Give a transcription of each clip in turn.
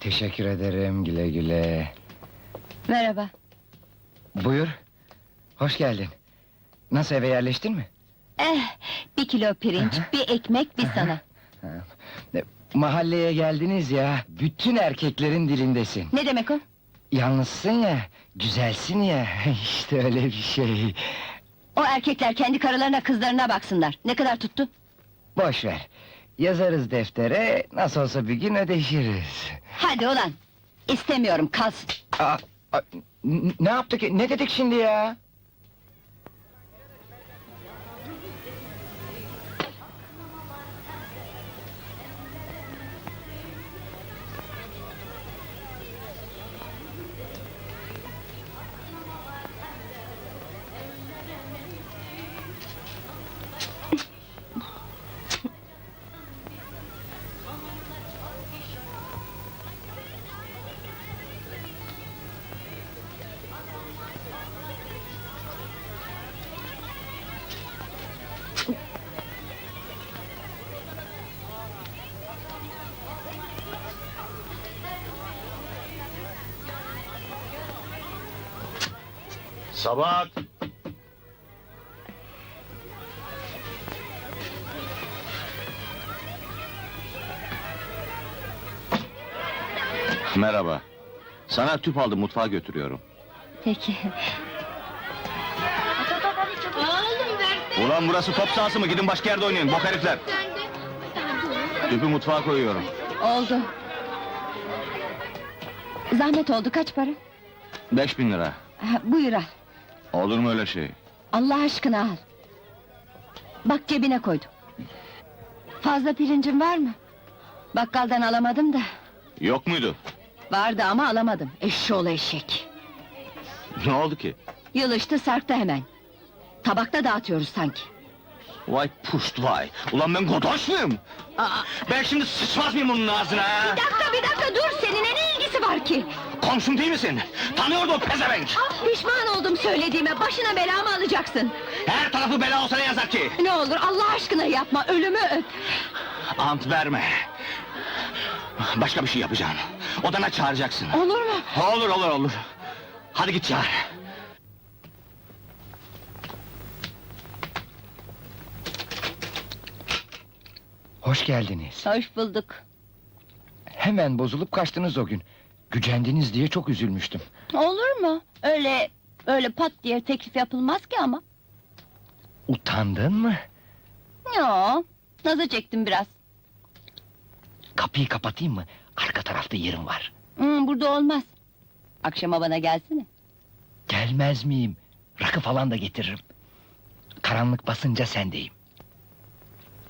Teşekkür ederim güle güle. Merhaba. Buyur. Hoş geldin. Nasıl eve yerleştin mi? Eh, bir kilo pirinç, Aha. bir ekmek, bir sana. E, Mahalleye geldiniz ya. Bütün erkeklerin dilindesin. Ne demek o? Yalnızsın ya, güzelsin ya. işte öyle bir şey. O erkekler kendi karılarına, kızlarına baksınlar. Ne kadar tuttu? Boş ver. Yazarız deftere, nasıl olsa bir gün ödeşiriz. Hadi ulan! İstemiyorum, kalsın. Aa, aa, n- ne yaptık, ne dedik şimdi ya? Sabahat! Merhaba. Sana tüp aldım mutfağa götürüyorum. Peki. Ulan burası top sahası mı? Gidin başka yerde oynayın bok herifler. Tüpü mutfağa koyuyorum. Oldu. Zahmet oldu, kaç para? Beş bin lira. Ha, buyur al. Olur mu öyle şey? Allah aşkına al. Bak cebine koydum. Fazla pirincin var mı? Bakkaldan alamadım da. Yok muydu? Vardı ama alamadım. Eşşoğlu eşek. Ne oldu ki? Yılıştı sarktı hemen. Tabakta dağıtıyoruz sanki. Vay puşt vay! Ulan ben godoş muyum? Aa, Ben şimdi sıçmaz mıyım onun ağzına? bir dakika bir dakika dur ilgisi var ki? Komşum değil misin? Tanıyordu o pezevenk! Ah, pişman oldum söylediğime başına bela mı alacaksın? Her tarafı bela olsa ne yazar ki? Ne olur Allah aşkına yapma ölümü öp. Ant verme. Başka bir şey yapacağım. Odana çağıracaksın. Olur mu? Olur olur olur. Hadi git çağır. Hoş geldiniz. Hoş bulduk. Hemen bozulup kaçtınız o gün. Gücendiniz diye çok üzülmüştüm. Olur mu? Öyle öyle pat diye teklif yapılmaz ki ama. Utandın mı? Yo, nazı çektim biraz. Kapıyı kapatayım mı? Arka tarafta yerim var. Hmm, burada olmaz. Akşama bana gelsene. Gelmez miyim? Rakı falan da getiririm. Karanlık basınca sendeyim.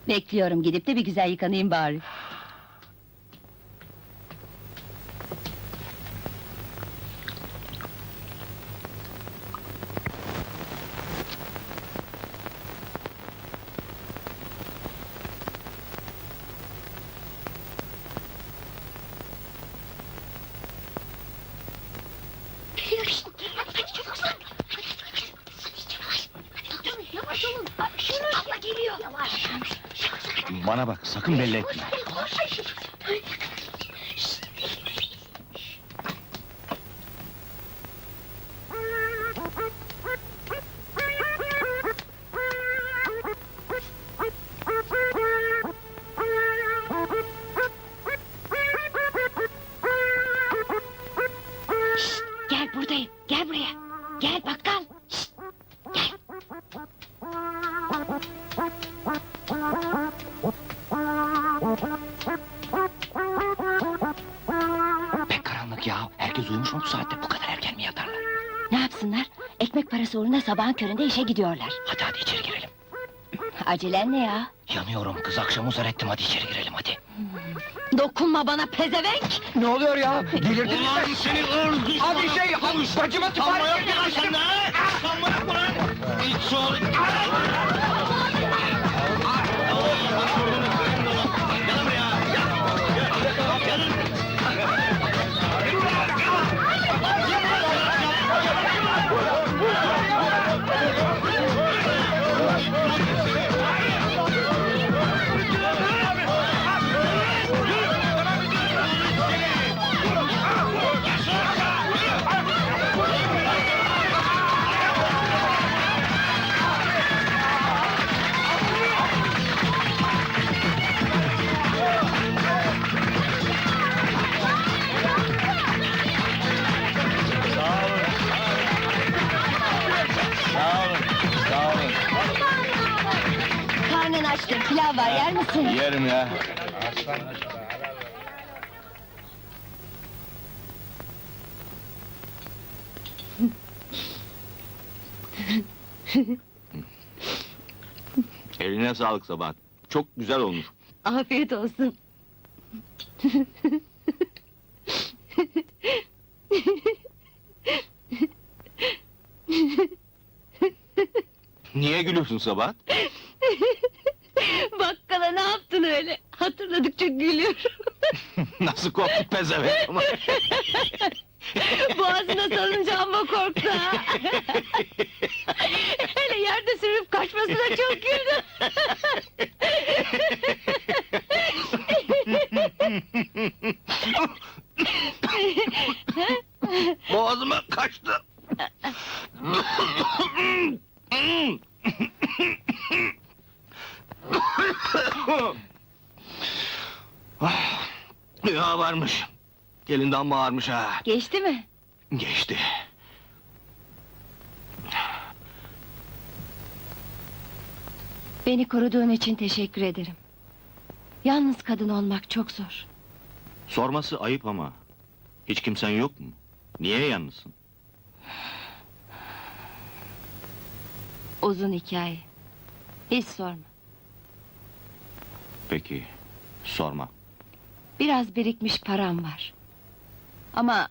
Bekliyorum gidip de bir güzel yıkanayım bari. Bana bak sakın belli etme. Gel buradayım. Gel buraya. Gel bakkal. Şşt, Parası uğruna sabahın köründe işe gidiyorlar. Hadi hadi içeri girelim. Acelen ne ya? Yanıyorum kız akşam uzar ettim hadi içeri girelim hadi. Dokunma bana pezevenk! Ne oluyor ya? Delirdin mi Ulan sen? seni ırz Abi şey, havuç bacıma Sanma tıpar yok ya sende ha? Sanma yok mu lan? İç ol. Yerim ya. Eline sağlık Sabahat. Çok güzel olmuş. Afiyet olsun. Niye gülüyorsun Sabahat? Öyle? Hatırladıkça gülüyorum. Nasıl korktu pezevenk ama. Boğazına salınca amma korktu ha. Hele yerde sürüp kaçmasına çok güldüm. Elinden bağırmış ha. Geçti mi? Geçti. Beni koruduğun için teşekkür ederim. Yalnız kadın olmak çok zor. Sorması ayıp ama. Hiç kimsen yok mu? Niye yalnızsın? Uzun hikaye. Hiç sorma. Peki, sorma. Biraz birikmiş param var. Ama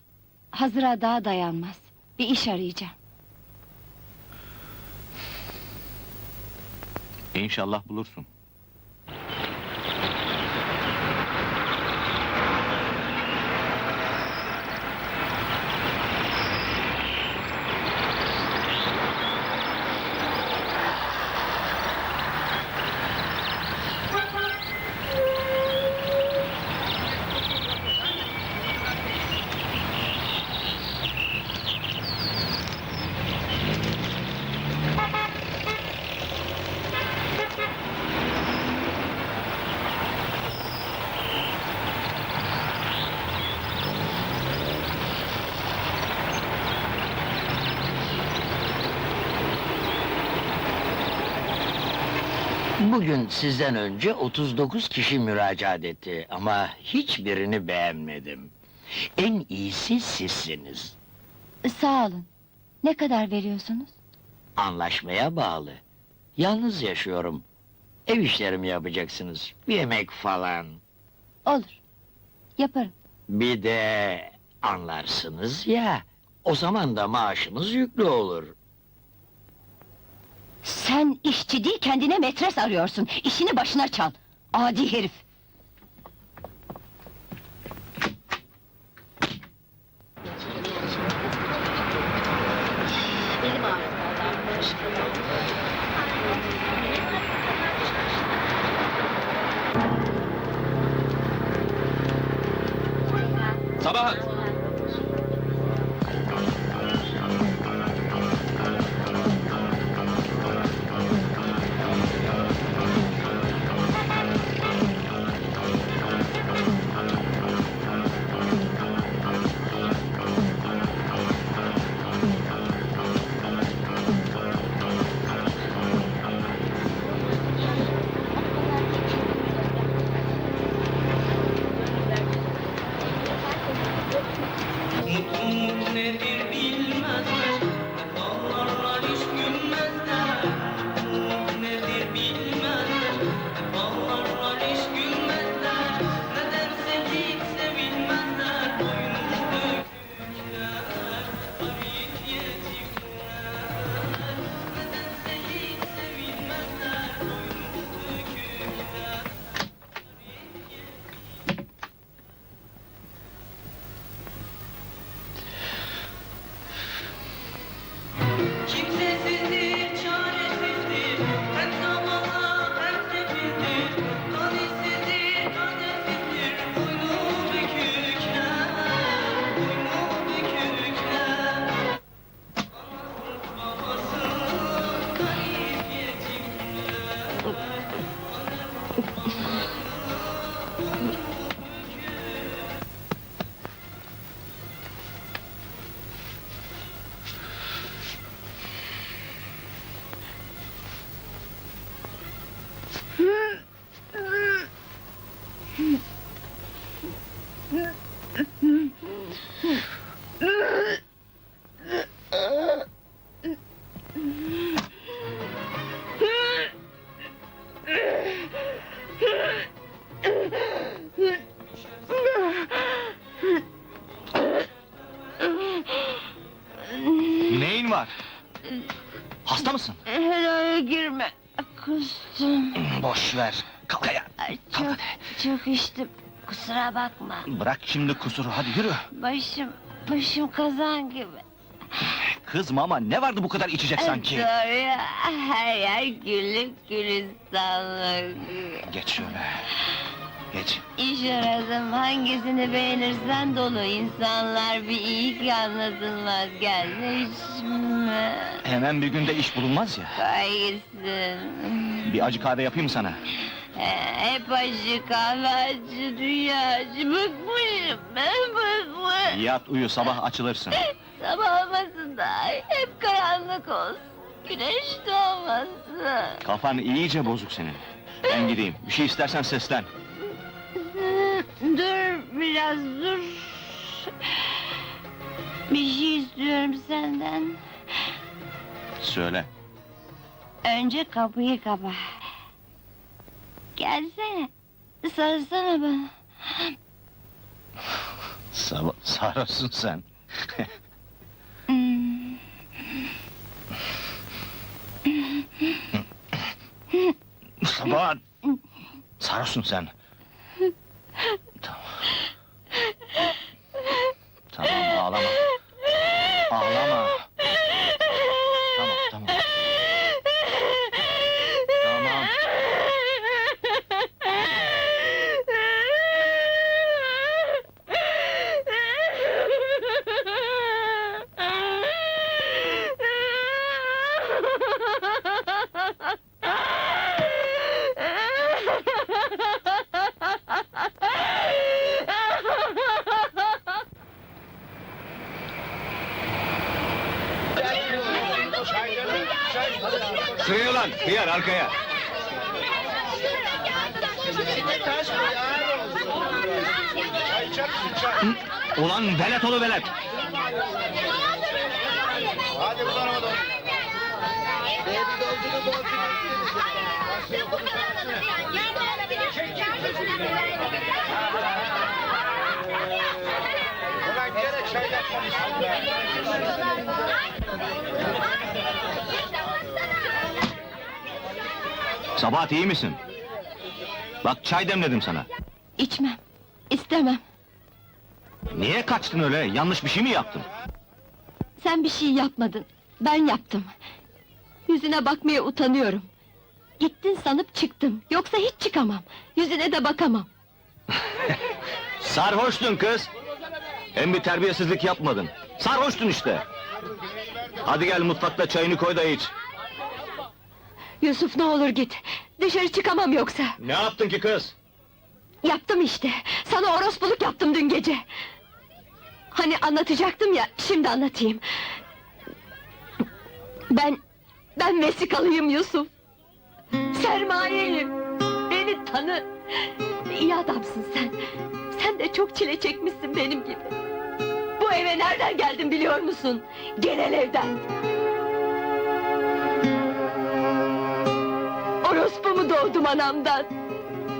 hazıra daha dayanmaz. Bir iş arayacağım. İnşallah bulursun. Bugün sizden önce 39 kişi müracaat etti ama hiçbirini beğenmedim. En iyisi sizsiniz. Sağ olun. Ne kadar veriyorsunuz? Anlaşmaya bağlı. Yalnız yaşıyorum. Ev işlerimi yapacaksınız. Bir yemek falan. Olur. Yaparım. Bir de anlarsınız ya. O zaman da maaşınız yüklü olur. Sen işçi değil kendine metres arıyorsun. İşini başına çal. Adi herif. Sabahat! Hasta mısın? Helaya girme. Kustum. Boş ver. Kalk ayağa. Kalk Çok, çok içtim. Kusura bakma. Bırak şimdi kusuru hadi yürü. Başım, başım kazan gibi. Kızma ama ne vardı bu kadar içecek sanki? Doğru ya, her yer güllük gülistanlık. Geç şöyle. Geç. İş aradım, hangisini beğenirsen dolu insanlar bir iyi ki anlatılmaz gelse içme. Hemen bir günde iş bulunmaz ya. Kay gitsin. Bir acı kahve yapayım sana. He, Hep acı kahve acı dünya acı bıkmışım ben bıkmışım. Yat uyu sabah açılırsın. Sabah olmasın da hep karanlık olsun. Güneş doğmasın. Kafan iyice bozuk senin. Ben gideyim. Bir şey istersen seslen. Dur biraz dur. Bir şey istiyorum senden. Söyle. Önce kapıyı kapa. Gelsene. Sarılsana bana. Sabah sarhoşsun sen. Hmm. Sabah sarhoşsun sen. Sıraya lan. Hıyar arkaya. Hı? Ulan velet olu velet. Ulan gene çay yapmamışsın be. Sabahat iyi misin? Bak çay demledim sana. İçmem. istemem. Niye kaçtın öyle? Yanlış bir şey mi yaptın? Sen bir şey yapmadın. Ben yaptım. Yüzüne bakmaya utanıyorum. Gittin sanıp çıktım. Yoksa hiç çıkamam. Yüzüne de bakamam. Sarhoştun kız. Hem bir terbiyesizlik yapmadın. Sarhoştun işte. Hadi gel mutfakta çayını koy da iç. Yusuf ne olur git. Dışarı çıkamam yoksa. Ne yaptın ki kız? Yaptım işte. Sana orospuluk yaptım dün gece. Hani anlatacaktım ya, şimdi anlatayım. Ben, ben vesikalıyım Yusuf. Sermayeyim. Beni tanı. İyi adamsın sen. Sen de çok çile çekmişsin benim gibi. Bu eve nereden geldin biliyor musun? Genel evden. Orospu doğdum anamdan?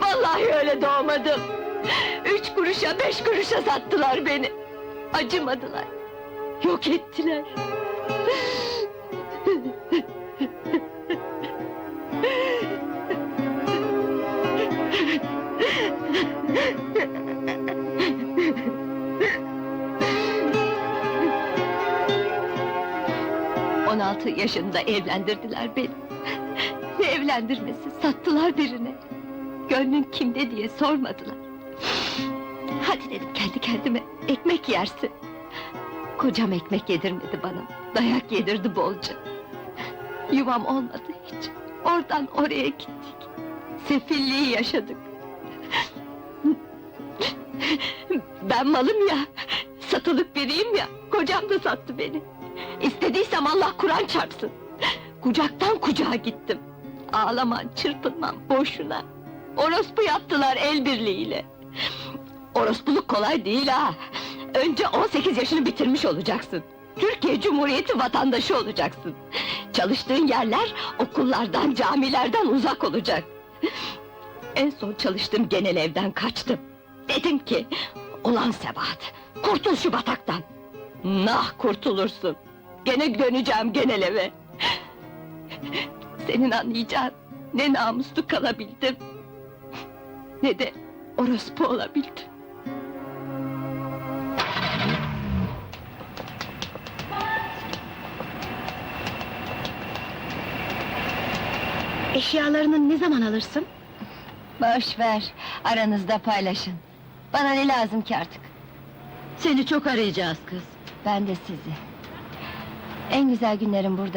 Vallahi öyle doğmadım. Üç kuruşa, beş kuruşa sattılar beni. Acımadılar. Yok ettiler. On altı yaşında evlendirdiler beni. Evlendirmesi, sattılar birine. Gönlün kimde diye sormadılar. Hadi dedim kendi kendime, ekmek yersin. Kocam ekmek yedirmedi bana, dayak yedirdi bolca. Yuvam olmadı hiç, oradan oraya gittik. Sefilliği yaşadık. Ben malım ya, satılık biriyim ya, kocam da sattı beni. İstediysem Allah Kur'an çarpsın. Kucaktan kucağa gittim. Ağlaman, çırpınman boşuna. Orospu yaptılar el birliğiyle. Orospuluk kolay değil ha! Önce 18 yaşını bitirmiş olacaksın. Türkiye Cumhuriyeti vatandaşı olacaksın. Çalıştığın yerler okullardan, camilerden uzak olacak. En son çalıştığım genel evden kaçtım. Dedim ki, ulan Sebahat, kurtul şu bataktan. Nah kurtulursun. Gene döneceğim genel eve. Senin anlayacağın ne namuslu kalabildim, ne de orospu olabildim. Eşyalarını ne zaman alırsın? Boş ver, aranızda paylaşın. Bana ne lazım ki artık? Seni çok arayacağız kız. Ben de sizi. En güzel günlerim burada